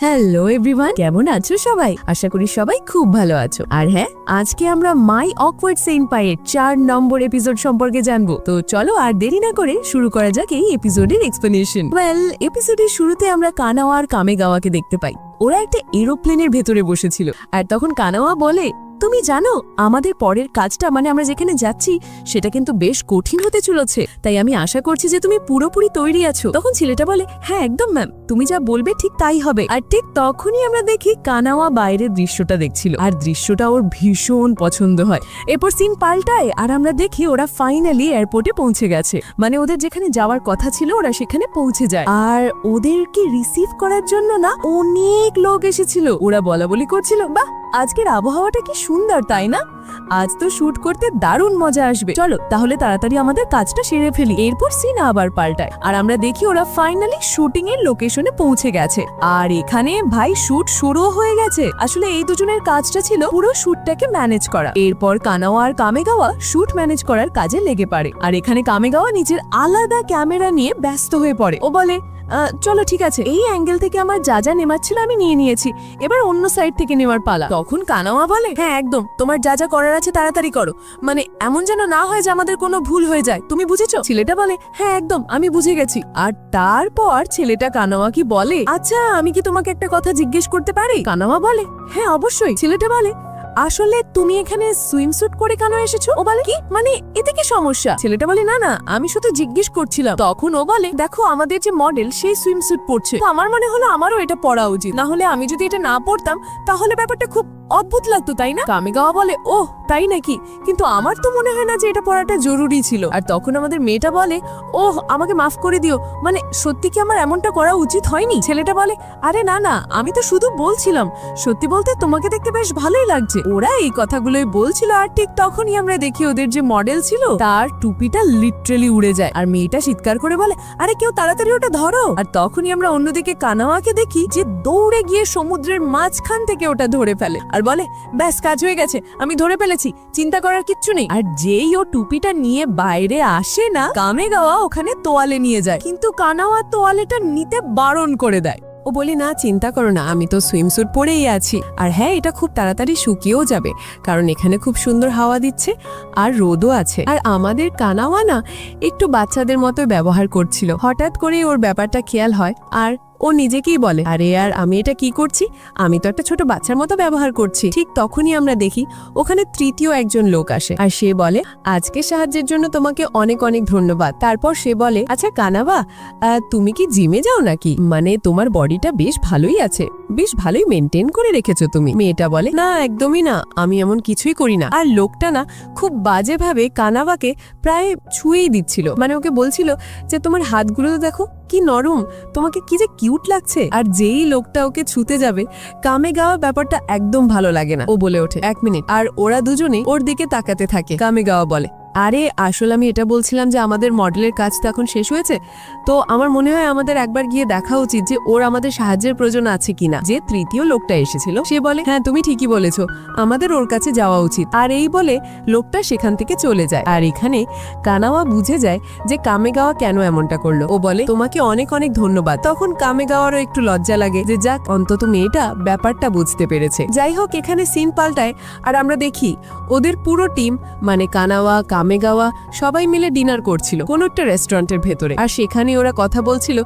Hello everyone কেমন আছো সবাই? আশা করি সবাই খুব ভালো আছো। আর হ্যাঁ আজকে আমরা মাই অকওয়ার্ড সেন পায়ের চার নম্বর এপিসোড সম্পর্কে জানব। তো চলো আর দেরি না করে শুরু করা যাক এই এপিসোডের এক্সপ্লেনেশন ওয়েল এপিসোডের শুরুতে আমরা কানাওয়া আর কামেগাওয়াকে দেখতে পাই। ওরা একটা এরোপ্লেনের ভেতরে বসেছিল। আর তখন কানাওয়া বলে তুমি জানো, আমাদের পরের কাজটা মানে আমরা যেখানে যাচ্ছি, সেটা কিন্তু বেশ কঠিন হতে চলেছে। তাই আমি আশা করছি যে তুমি পুরোপুরি তৈরি আছো। তখন ছেলেটা বলে হ্যাঁ একদম ম্যাম তুমি যা বলবে ঠিক তাই হবে। আর ঠিক তখনই আমরা দেখি কানাওয়া বাইরের দৃশ্যটা দেখছিল। আর দৃশ্যটা ওর ভীষণ পছন্দ হয়। এরপর সিন পাল্টায় আর আমরা দেখি ওরা ফাইনালি এয়ারপোর্টে পৌঁছে গেছে। মানে ওদের যেখানে যাওয়ার কথা ছিল, ওরা সেখানে পৌঁছে যায়। আর ওদেরকে রিসিভ করার জন্য না, অনেক লোক এসেছিল। ওরা বলা বলি করছিল, বাহ আজকের আবহাওয়াটা কি সুন্দর তাই না? আজ তো শুট করতে দারুণ মজা আসবে। চলো তাহলে তাড়াতাড়ি আমাদের কাজটা সেরে ফেলি। এরপর সিন আবার পাল্টায়। আর আমরা দেখি ওরা ফাইনালি শুটিং এর লোকেশনে পৌঁছে গেছে। আর এখানে ভাই শুট শুরুও হয়ে গেছে। আসলে এই দুজনের কাজটা ছিল পুরো শুটটাকে ম্যানেজ করা। এরপর কানাওয়া আর কামেগাওয়া শুট ম্যানেজ করার কাজে লেগে পড়ে। আর এখানে কামেগাওয়া নিজের আলাদা ক্যামেরা নিয়ে ব্যস্ত হয়ে পড়ে। ও বলে "আহ, চলো ঠিক আছে। এই অ্যাঙ্গেল থেকে আমার যা যা নেমার ছিল আমি নিয়ে নিয়েছি। এবার অন্য সাইড থেকে নেওয়ার পালা। তখন কানাওয়া বলে হ্যাঁ একদম। তোমার যা যা করার আছে তাড়াতাড়ি করো। মানে এমন যেন না হয় যে আমাদের কোনো ভুল হয়ে যায়। তুমি বুঝেছ? ছেলেটা বলে হ্যাঁ একদম, আমি বুঝে গেছি। আর তারপর ছেলেটা কানাওয়া কি বলে আচ্ছা আমি কি তোমাকে একটা কথা জিজ্ঞেস করতে পারি? কানাওয়া বলে হ্যাঁ অবশ্যই। ছেলেটা বলে আসলে তুমি এখানে সুইমস্যুট করে কেন এসেছ? ও বলে, কি? মানে এতে কি সমস্যা? ছেলেটা বলে, না না, আমি শুধু জিজ্ঞেস করছিলাম। তখন ও বলে, দেখো, আমাদের যে মডেল সেই সুইমস্যুট পরছে। আমার মনে হলো আমারও এটা পরা উচিত। না হলে আমি যদি এটা না পরতাম, তাহলে ব্যাপারটা খুব অদ্ভুত লাগতো, তাই না? কামিগাওয়া বলে, ওহ, তাই নাকি? কিন্তু আমার তো মনে হয় না যে এটা পড়াটা জরুরি ছিল। আর তখন আমাদের মেয়েটা বলে, ওহ, আমাকে মাফ করে দিও। মানে সত্যি কি আমার এমনটা করা উচিত হয়নি? ছেলেটা বলে, আরে, না না, আমি তো শুধু বলছিলাম। সত্যি বলতে তোমাকে দেখতে বেশ ভালোই লাগছে। ওরা এই কথাগুলোই বলছিল আর ঠিক তখনই আমরা দেখি ওদের যে মডেল ছিল, তার টুপিটা লিটারেলি উড়ে যায়। আর মেয়েটা চিৎকার করে বলে, আরে কেউ তাড়াতাড়ি ওটা ধরো। আর তখনই আমরা অন্যদিকে কানাওয়াকে দেখি, যে দৌড়ে গিয়ে সমুদ্রের মাঝখান থেকে ওটা ধরে ফেলে। আর বলে, ব্যাস, কাজ হয়ে গেছে, আমি ধরে ফেলেছি, চিন্তা করার কিচ্ছু নেই। আর যেই ও টুপিটা নিয়ে বাইরে আসে না, কামে গাওয়া ওখানে তোয়ালে নিয়ে যায়। কিন্তু কানাওয়া তোয়ালেটা নিতে বারণ করে দেয়। ও বলি, না, চিন্তা করো না, আমি তো সুইমস্যুট পরেই আছি। আর হ্যাঁ এটা খুব তাড়াতাড়ি শুকিয়েও যাবে, কারণ এখানে খুব সুন্দর হাওয়া দিচ্ছে আর রোদও আছে। আর আমাদের কানাওয়ানা একটু বাচ্চাদের মতো ব্যবহার করছিল। হঠাৎ করেই ওর ব্যাপারটা খেয়াল হয়। আর ও নিজেকেই বলে, আরে আর আমি এটা কি করছি? আমি তো একটা ছোট বাচ্চার মতো ব্যবহার করছি। ঠিক তখনই আমরা দেখি ওখানে তৃতীয় একজন লোক আসে আর সে বলে আজকে সাহায্যের জন্য তোমাকে অনেক অনেক ধন্যবাদ। তারপর সে বলে আচ্ছা কানাবা তুমি কি জিমে যাও নাকি? মানে তোমার বডিটা বেশ ভালোই আছে। বেশ ভালোই মেনটেন করে রেখেছো তুমি। মেয়েটা বলে, না, একদমই না। আমি এমন কিছুই করি না। আর লোকটা না, খুব বাজেভাবে কানাবাকে প্রায় ছুঁয়েই দিচ্ছিল। মানে ওকে বলছিল যে, তোমার হাতগুলো তো দেখো কি নরম। তোমাকে কি যে কিউট লাগছে? আর যেই লোকটা ওকে ছুতে যাবে, কামে গাওয়া ব্যাপারটা একদম ভালো লাগে না। ও বলে ওঠে, এক মিনিট। আর ওরা দুজনেই ওর দিকে তাকাতে থাকে, কামে গাওয়া বলে। আরে, আসলে আমি এটা বলছিলাম যে আমাদের মডেলের কাজ তো এখন শেষ হয়েছে। তো আমার মনে হয় আমাদের একবার গিয়ে দেখা উচিত যে ওর আমাদের সাহায্যের প্রয়োজন আছে কিনা। যে তৃতীয় লোকটা এসেছিল, সে বলে হ্যাঁ তুমি ঠিকই বলেছ, আমাদের ওর কাছে যাওয়া উচিত। আর এই বলে লোকটা সেখান থেকে চলে যায়। আর এখানে কানাওয়া বুঝে যায় যে কামেগাওয়া কেন এমনটা করল। ও বলে, তোমাকে অনেক অনেক ধন্যবাদ। তখন কামেগাওয়ারও একটু লজ্জা লাগে যে যাক, অন্তত মেয়েটা ব্যাপারটা বুঝতে পেরেছে। যাই হোক, এখানে সিন পাল্টায়, আর আমরা দেখি, ওদের পুরো টিম মানে কানাওয়া কামেগাওয়া সবাই মিলে ডিনার করছিল কোন একটা রেস্টুরেন্টের ভেতরে। আর সেখানে ওরা কথা বলছিল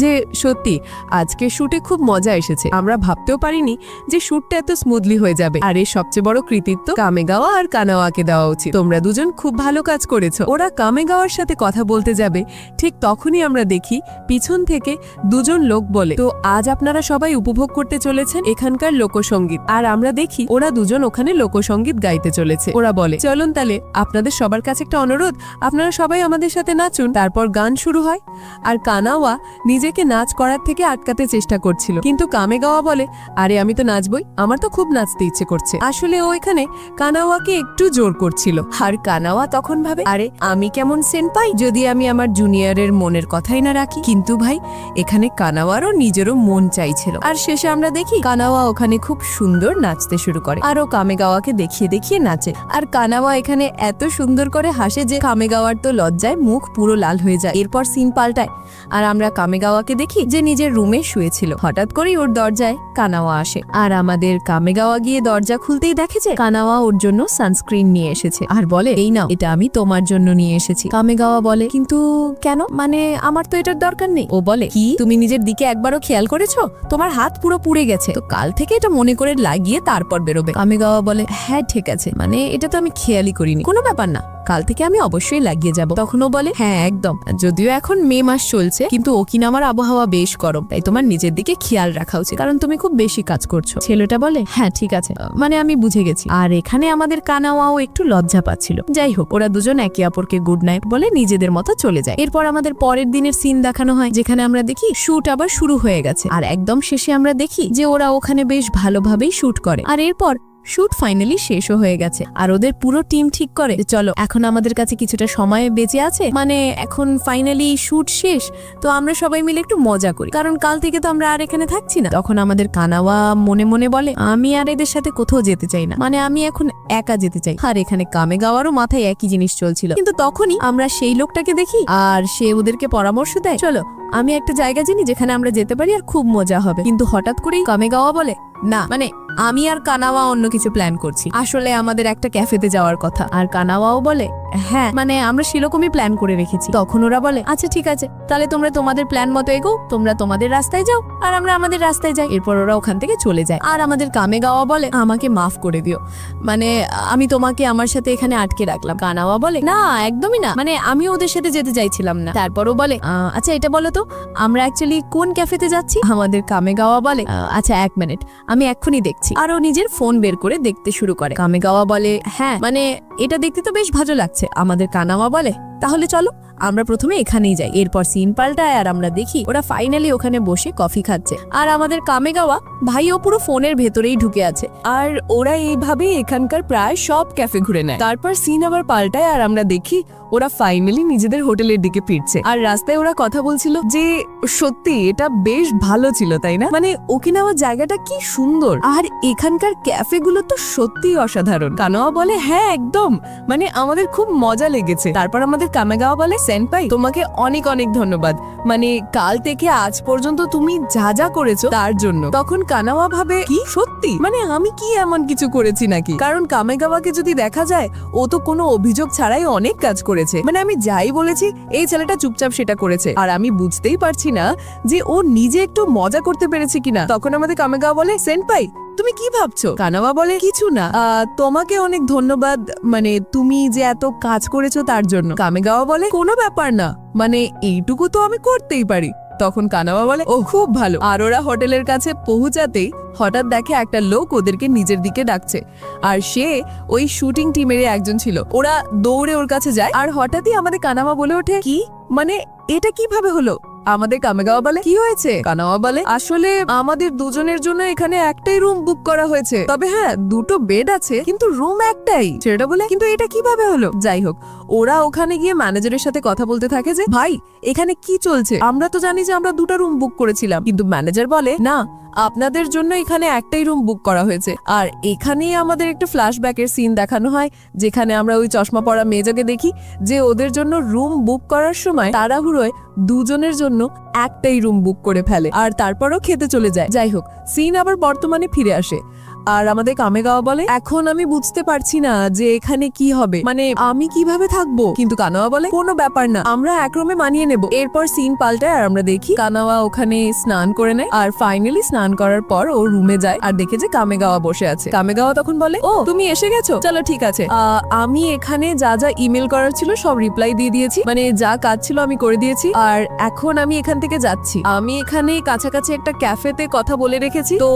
যে, সত্যি, আজকে শুটে খুব মজা এসেছে। আমরা ভাবতেও পারিনি যে শুটটা এত স্মুথলি হয়ে যাবে। আর এর সবচেয়ে বড় কৃতিত্ব কামেগাওয়া আর কানাওয়াকে দেওয়া উচিত। তোমরা দুজন খুব ভালো কাজ করেছ। ওরা কামেগাওয়ার সাথে কথা বলতে যাবে, ঠিক তখনই আমরা দেখি পিছন থেকে দুজন লোক বলে, তো আজ আপনারা সবাই উপভোগ করতে চলেছেন এখানকার লোকসঙ্গীত আর আমরা দেখি ওরা দুজন ওখানে লোকসঙ্গীত গাইতে চলেছে। ওরা বলে, চলুন তাহলে আপনাদের সবার কাছে একটা অনুরোধ, আপনারা সবাই আমাদের সাথে নাচুন। তারপর গান শুরু হয়। আর কানাওয়া নিজেকে নাচ করার থেকে আটকাতে চেষ্টা করছিল। কিন্তু কামেগাওয়া বলে, আরে, আমি তো নাচবই। আমার তো খুব নাচতে ইচ্ছে করছে। আসলে ও এখানে কানাওয়াকে একটু জোর করছিল। আর কানাওয়া তখন ভাবে, আরে, আমি কেমন সেন পাই? যদি আমি আমার জুনিয়রের মনের কথাই না রাখি। কিন্তু ভাই, এখানে কানাওয়ারও নিজেরও মন চাইছিল। আর শেষে আমরা দেখি, কানাওয়া ওখানে খুব সুন্দর নাচতে শুরু করে। আর ও কামেগাওয়াকে দেখিয়ে দেখিয়ে নাচে। আর কানাওয়া এখানে এত সুন্দর সুন্দর করে হাসে যে কামেগাওয়ার তো লজ্জায় মুখ পুরো লাল হয়ে যায়। এরপর সিন পাল্টায়। আর আমরা কামেগাওয়াকে দেখি যে নিজের রুমে শুয়েছিল। হঠাৎ করেই ওর দরজায় কানাওয়া আসে। আর আমাদের কামেগাওয়া গিয়ে দরজা খুলতেই দেখে যে কানাওয়া ওর জন্য সানস্ক্রিন নিয়ে এসেছে। আর বলে, এই নাও, এটা আমি তোমার জন্য নিয়ে এসেছি। কামেগাওয়া বলে, কিন্তু কেন? মানে আমার তো এটার দরকার নেই। ও বলে, কি? তুমি নিজের দিকে একবারও খেয়াল করেছ? তোমার হাত পুরো পুড়ে গেছে। তো কাল থেকে এটা মনে করে লাগিয়ে তারপর বেরোবে। কামেগাওয়া বলে হ্যাঁ ঠিক আছে। মানে এটা তো আমি খেয়ালই করিনি। কোনো ব্যাপার না। কাল থেকে আমি অবশ্যই লাগিয়ে যাব। তখনও বলে হ্যাঁ একদম। যদিও এখন মে মাস চলছে, কিন্তু ওকিনামার আবহাওয়া বেশ গরম, তাই তোমার নিজের দিকে খেয়াল রাখা উচিত। কারণ তুমি খুব বেশি কাজ করছ ছেলেটা বলে হ্যাঁ ঠিক আছে। মানে আমি বুঝে গেছি। আর এখানে আমাদের কানাওয়াও একটু লজ্জা পাচ্ছিল। যাই হোক, ওরা দুজন একে অপরকে গুড নাইট বলে নিজেদের মতো চলে যায়। এরপর আমাদের পরের দিনের সিন দেখানো হয়, যেখানে আমরা দেখি শুট আবার শুরু হয়ে গেছে। আর একদম শেষে আমরা দেখি যে ওরা ওখানে বেশ ভালোভাবেই শুট করে। আর এরপর শুট ফাইনালি শেষও হয়ে গেছে। আর ওদের পুরো টিম ঠিক করে চলো, এখন আমাদের কাছে কিছুটা সময় বেঁচে আছে। মানে এখন ফাইনালি শুট শেষ, তো আমরা সবাই মিলে একটু মজা করি। কারণ কাল থেকে তো আমরা আর এখানে থাকছি না। তখন আমাদের কানাওয়া মনে মনে বলে, আমি আর এদের সাথে কোথাও যেতে চাই না। মানে আমি এখন একা যেতে চাই। আর এখানে কামে গাওয়ারও মাথায় একই জিনিস চলছিল। কিন্তু তখনই আমরা সেই লোকটাকে দেখি, আর সে ওদেরকে পরামর্শ দেয়, চলো, আমি একটা জায়গা চিনি যেখানে আমরা যেতে পারি আর খুব মজা হবে। কিন্তু হঠাৎ করেই কামে গাওয়া বলে না মানে আমি আর কানাওয়া অন্য কিছু প্ল্যান করছি। আসলে আমাদের একটা ক্যাফেতে যাওয়ার কথা। আর কানাওয়াও বলে হ্যাঁ মানে আমরা সেরকমই প্ল্যান করে রেখেছি। তখন ওরা বলে আচ্ছা ঠিক আছে, তাহলে তোমরা তোমাদের প্ল্যান মতো এগো, তোমরা তোমাদের রাস্তায় যাও, আর আমরা আমাদের রাস্তায় যাই। এরপর ওরা ওখান থেকে চলে যায়। আর আমাদের কামে গাওয়া বলে, আমাকে মাফ করে দিও। মানে আমি তোমাকে আমার সাথে এখানে আটকে রাখলাম। কানাওয়া বলে, না, একদমই না। মানে আমি ওদের সাথে যেতে চাইছিলাম না। তারপরও বলে আচ্ছা এটা বলো তো, আমরা অ্যাকচুয়ালি কোন ক্যাফেতে যাচ্ছি? আমাদের কামে গাওয়া বলে আচ্ছা এক মিনিট আমি এখনই দেখছি। আর ও নিজের ফোন বের করে দেখতে শুরু করে। কামেগাওয়া বলে হ্যাঁ মানে এটা দেখতে তো বেশ ভালো লাগছে। আমাদের কানাওয়া বলে তাহলে চলো, আমরা প্রথমে এখানেই যাই। এরপর সিন পাল্টায় আর আমরা দেখি ওরা ফাইনালি ওখানে বসে কফি খাচ্ছে। আর আমাদের কামে গাওয়া ভাইও পুরো ফোনের ভেতরেই ঢুকে আছে। আর ওরা এইভাবে এখানকার প্রায় সব ক্যাফে ঘুরে নেয়। তারপর সিন আবার পাল্টায় আর আমরা দেখি ওরা ফাইনালি নিজেদের হোটেলের দিকে ফিরছে। আর রাস্তায় ওরা কথা বলছিল যে, সত্যি, এটা বেশ ভালো ছিল, তাই না? মানে ওকিনাওয়া জায়গাটা কি সুন্দর। আর এখানকার ক্যাফেগুলো তো সত্যিই অসাধারণ। কানোয়া বলে হ্যাঁ একদম। মানে আমাদের খুব মজা লেগেছে। তারপর আমাদের কামেগাওয়া বলে সেনপাই তোমাকে অনেক অনেক ধন্যবাদ। মানে কাল থেকে আজ পর্যন্ত তুমি যা যা করেছ তার জন্য। তখন কানাওয়া ভাবে, কি? সত্যি? মানে আমি কি এমন কিছু করেছি নাকি? কারণ কামেগাওয়াকে যদি দেখা যায়, ও তো কোনো অভিযোগ ছাড়াই অনেক কাজ করেছে। মানে আমি যাই বলেছি, এই ছেলেটা চুপচাপ সেটা করেছে। আর আমি বুঝতেই পারছি না যে ও নিজে একটু মজা করতে পেরেছে কিনা। তখন আমাদের কামেগাওয়া বলে সেনপাই তুমি কি ভাবছ? কানাওয়া বলে কিছু না। তোমাকে অনেক ধন্যবাদ মানে তুমি যে এত কাজ করেছ তার জন্য। কামেগাওয়া বলে কোনো ব্যাপার না মানে এইটুকু তো আমি করতেই পারি। তখন কানাওয়া বলে ও খুব ভালো। আর ওরা হোটেলের কাছে পৌঁছাতেই হঠাৎ দেখে একটা লোক ওদেরকে নিজের দিকে ডাকছে। আর সে ওই শুটিং টিমেরই একজন ছিল। ওরা দৌড়ে ওর কাছে যায়, আর হঠাৎই আমাদের কানামা বলে ওঠে, কি? মানে এটা কীভাবে হলো? আমাদের কামেগাওয়া বলে? কি হয়েছে? কানাওয়া বলে? আসলে আমাদের দুজনের জন্য এখানে একটাই রুম বুক করা হয়েছে। তবে হ্যাঁ দুটো বেড আছে, কিন্তু রুম একটাই। সেটা বলে, কিন্তু এটা কীভাবে হলো? যাই হোক, ওরা ওখানে গিয়ে ম্যানেজারের সাথে কথা বলতে থাকে যে, ভাই, এখানে কি চলছে? আমরা তো জানি যে আমরা দুটা রুম বুক করেছিলাম, কিন্তু ম্যানেজার বলে, না আপনাদের জন্য এখানে একটাই রুম বুক করা হয়েছে। আর এখানেই আমাদের একটা ফ্ল্যাশব্যাকের সিন দেখানো হয়, যেখানে আমরা ওই চশমা পরা মেজাকে দেখি, যে ওদের জন্য রুম বুক করার সময় তাড়াহুড়োয় দুজনের জন্য একটাই রুম বুক করে ফেলে, আর তারপরও খেতে চলে যায়। যাই হোক সিন আবার বর্তমানে ফিরে আসে। আর আমাদের কামে গাওয়া বলে, এখন আমি বুঝতে পারছি না যে এখানে কি হবে। মানে আমি কীভাবে থাকব? কিন্তু কানাওয়া বলে, কোনো ব্যাপার না, আমরা এক রুমে মানিয়ে নেব। এরপর সিন পাল্টায় আর আমরা দেখি কানাওয়া ওখানে স্নান করে নেয়। আর ফাইনালি স্নান করার পর ও রুমে যায় আর দেখে যে কামেগাওয়া বসে আছে। কামেগাওয়া তখন বলে, ও, তুমি এসে গেছো? চলো, ঠিক আছে। আমি এখানে যা যা ইমেল করার ছিল সব রিপ্লাই দিয়ে দিয়েছি। মানে যা কাজ ছিল আমি করে দিয়েছি। আর এখন আমি এখান থেকে যাচ্ছি। আমি এখানে কাছাকাছি একটা ক্যাফেতে কথা বলে রেখেছি। তো,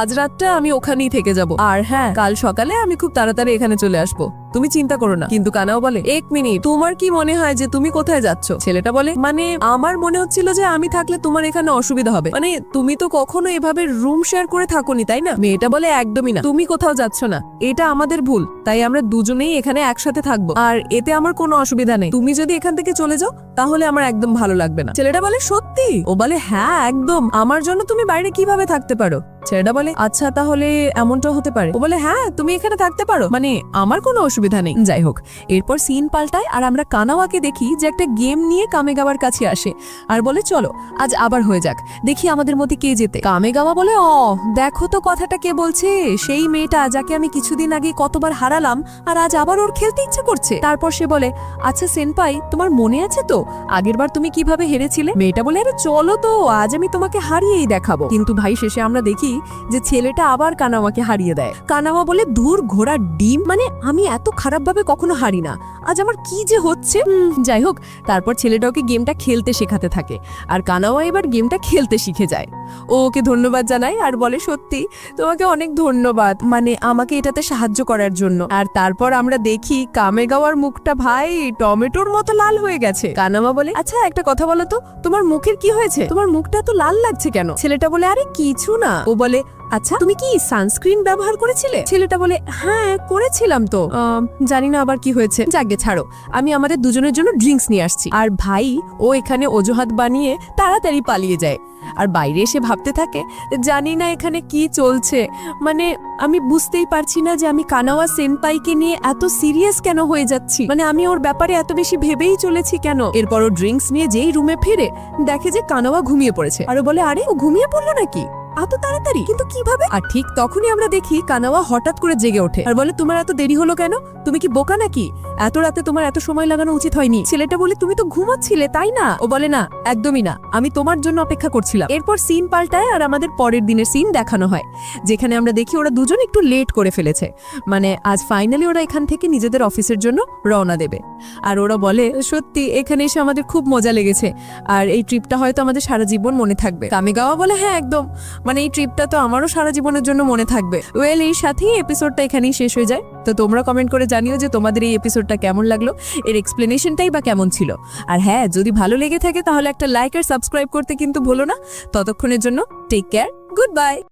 আজ রাতটা আমি ওখানেই থেকে যাব। আর হ্যাঁ কাল সকালে আমি খুব তাড়াতাড়ি এখানে চলে আসব। তুমি চিন্তা করো না। কিন্তু কানাও বলে, এক মিনিট, তোমার কি মনে হয় যে তুমি কোথায় যাচ্ছ? ছেলেটা বলে মানে আমার মনে হচ্ছিল যে আমি থাকলে তোমার এখানে অসুবিধা হবে। মানে তুমি তো কখনো এভাবে রুম শেয়ার করে থাকোনি, তাই না? মেয়েটা বলে, একদমই না। তুমি কোথাও যাচ্ছ না। এটা আমাদের ভুল। তাই আমরা দুজনেই এখানে একসাথে থাকব। আর এতে আমার কোনো অসুবিধা নেই। তুমি যদি এখান থেকে চলে যাও, তাহলে আমার একদম ভালো লাগবে না। ছেলেটা বলে, সত্যি? ও বলে হ্যাঁ একদম। আমার জন্য তুমি বাইরে কীভাবে থাকতে পারো? ছেলেটা বলে আচ্ছা তাহলে এমনটা হতে পারে। ও বলে হ্যাঁ তুমি এখানে থাকতে পারো। মানে আমার কোনো অসুবিধা নেই। যাই হোক, এরপর সিন পাল্টায় আর আমরা কানাওয়াকে দেখি যে একটা গেম নিয়ে কামেগাওয়ার কাছে আসে। আর বলে, চলো, আজ আবার হয়ে যাক। দেখি আমাদের মধ্যে কে যেতে কামেগাওয়া বলে, অ, দেখো তো কথাটা কে বলছে। সেই মেয়েটা যাকে আমি কিছুদিন আগে কতবার হারালাম আর আজ আবার ওর খেলতে ইচ্ছে করছে। তারপর সে বলে আচ্ছা সেনপাই, তোমার মনে আছে তো? আগেরবার তুমি কীভাবে হেরেছিলে? মেয়েটা বলে, আরে চলো তো, আজ আমি তোমাকে হারিয়েই দেখাবো। কিন্তু ভাই, শেষে আমরা দেখি যে ছেলেটা আবার কানাওয়াকে হারিয়ে দেয়। কানাওয়া বলে দূর ঘোড়ার ডিম? মানে আমি এত খারাপভাবে কখনো হারি না। আজ আমার কি যে হচ্ছে? যাই হোক, তারপর ছেলেটা ওকে গেমটা খেলতে শেখাতে থাকে। আর কানাওয়া এবার গেমটা খেলতে শিখে যায়। ও ওকে ধন্যবাদ জানায় আর বলে, সত্যি, তোমাকে অনেক ধন্যবাদ। মানে আমাকে এটাতে সাহায্য করার জন্য। আর তারপর আমরা দেখি কামেগাওয়ার মুখটা ভাই টমেটোর মতো লাল হয়ে গেছে। কানামা বলে আচ্ছা একটা কথা বলো তো, তোমার মুখের কি হয়েছে? তোমার মুখটা তো লাল লাগছে কেন? ছেলেটা বলে, আরে, কিছু না। ও বলে আচ্ছা তুমি কি সানস্ক্রিন ব্যবহার করেছিলে? ছেলেটা বলে হ্যাঁ করেছিলাম তো। জানি না আবার কি হয়েছে। যাকে ছাড়ো, আমি আমাদের দুজনের জন্য ড্রিঙ্কস নিয়ে আসছি। আর ভাই, ও এখানে অজুহাত বানিয়ে তাড়াতাড়ি পালিয়ে যায়। আর বাইরে এসে ভাবতে থাকে, জানি না এখানে কি চলছে। মানে আমি বুঝতেই পারছি না যে আমি কানাওয়া সেনপাইকে নিয়ে এত সিরিয়াস কেন হয়ে যাচ্ছি? মানে আমি ওর ব্যাপারে এত বেশি ভেবেই চলেছি কেন? এরপর ও ড্রিঙ্কস নিয়ে যেই রুমে ফিরে, দেখে যে কানাওয়া ঘুমিয়ে পড়েছে। আর বলে, আরে, ও ঘুমিয়ে পড়ল নাকি? এত তাড়াতাড়ি? কিন্তু কীভাবে? আর ঠিক তখনই আমরা দেখি কানাওয়া হঠাৎ করে জেগে ওঠে। আর বলে, তোমার এত দেরি হলো কেন? তুমি কি বোকা নাকি? এত রাতে তোমার এত সময় লাগানো উচিত হয়নি। ছেলেটা বলে, তুমি তো ঘুমাচ্ছিলে, তাই না? ও বলে, না, একদমই না। আমি তোমার জন্য অপেক্ষা করছিলাম। এরপর সিন পাল্টায় আর আমাদের পরের দিনের সিন দেখানো হয়, যেখানে আমরা দেখি ওরা দুজন একটু লেট করে ফেলেছে। মানে আজ ফাইনালি ওরা এখান থেকে নিজেদের অফিসের জন্য রওনা দেবে। আর ওরা বলে, সত্যি, এখানে এসে আমাদের খুব মজা লেগেছে। আর এই ট্রিপটা হয়তো আমাদের সারা জীবন মনে থাকবে। কামেগাওয়া বলে হ্যাঁ একদম। মানে এই ট্রিপটা তো আমারও সারা জীবনের জন্য মনে থাকবে। ওয়েল এই সাথেই এপিসোডটা এখানেই শেষ হয়ে যায়। তো তোমরা কমেন্ট করে জানিও যে তোমাদের এই এপিসোডটা কেমন লাগল, এর এক্সপ্লেনেশনটাই বা কেমন ছিল। আর হ্যাঁ যদি ভালো লেগে থাকে তাহলে একটা লাইক আর সাবস্ক্রাইব করতে কিন্তু ভুলো না। ততক্ষণের জন্য টেক কেয়ার গুড বাই